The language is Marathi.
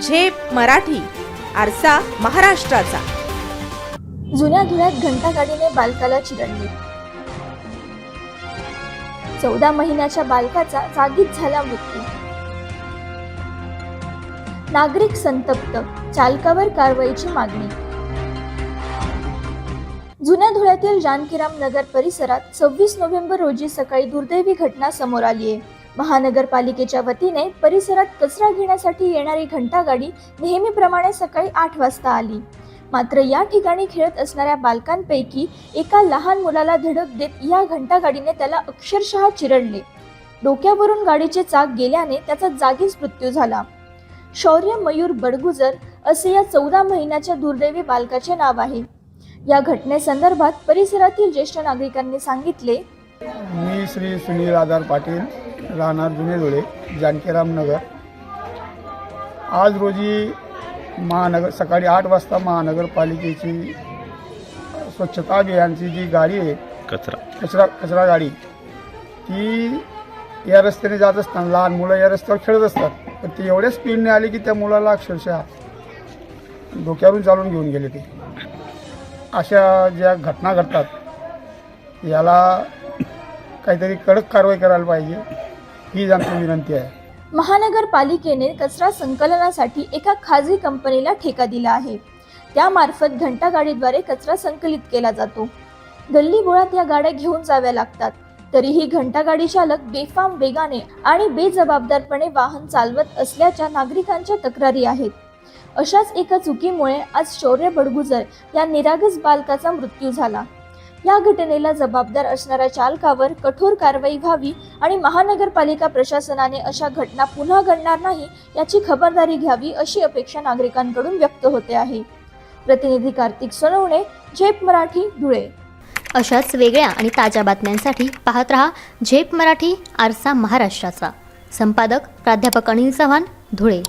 झेप मराठी आरसा महाराष्ट्राचा. जुन्या धुळ्यात घंटागाडीने बालकाला चिरडले. चौदा महिन्याच्या बालकाचा जागीच झाला मृत्यू. नागरिक संतप्त चालकावर कारवाईची मागणी. जुन्या धुळ्यातील जानकीराम नगर परिसरात सव्वीस नोव्हेंबर रोजी सकाळी दुर्दैवी घटना समोर आली आहे महानगरपालिकेच्या वतीने परिसरात कचरा घेण्यासाठी येणारी घंटागाडी नेहमीप्रमाणे सकाळी आठ वाजता आली. मात्र या ठिकाणी खेळत असणाऱ्या बालकांपैकी एका लहान मुलाला धडक देत या घंटागाडीने त्याला अक्षरशः चिरडले. डोक्यावरून गाडीचे चाक गेल्याने त्याचा जागीच मृत्यू झाला. शौर्य मयूर बडगुजर असे या चौदा महिन्याच्या दुर्दैवी बालकाचे नाव आहे. या घटनेसंदर्भात परिसरातील ज्येष्ठ नागरिकांनी सांगितले. मी श्री सुनील आधार पाटील. राहणार जुने धुळे जानकीराम नगर. आज रोजी महानगर सकाळी आठ वाजता महानगरपालिकेची स्वच्छता अभियानची जी गाडी आहे कचरा. कचरा कचरा गाडी ती या रस्त्याने जात असताना लहान मुलं या रस्त्यावर खेळत असतात पण ती एवढ्या स्पीडने आली की त्या मुलाला अक्षरशः डोक्यावरून चालून घेऊन गेले ते. अशा ज्या घटना घडतात याला काहीतरी कडक कारवाई करायला पाहिजे. हीच आमची विनंती आहे. महानगरपालिकेने कचरा संकलनासाठी एका खाजगी कंपनीला ठेका दिला आहे. त्यामार्फत घंटागाडीद्वारे कचरा संकलित केला जातो. गल्ली बोळात या गाड्या घेऊन जाव्या लागतात. तरीही घंटागाडी चालक बेफाम वेगाने आणि बेजबाबदारपणे वाहन चालवत असल्याच्या नागरिकांच्या तक्रारी आहेत. अशाच एका चुकीमुळे आज शौर्य बडगुजर या निरागस बालकाचा मृत्यू झाला. या घटनेला जबाबदार असणाऱ्या चालकावर कठोर कारवाई व्हावी आणि महानगरपालिका प्रशासनाने अशा घटना पुन्हा घडणार नाही याची खबरदारी घ्यावी अशी अपेक्षा नागरिकांकडून व्यक्त होते आहे. प्रतिनिधी कार्तिक सोनवणे झेप मराठी धुळे. अशाच वेगळ्या आणि ताज्या बातम्यांसाठी पाहत रहा झेप मराठी आरसा महाराष्ट्राचा. संपादक प्राध्यापक अनिल चव्हाण धुळे.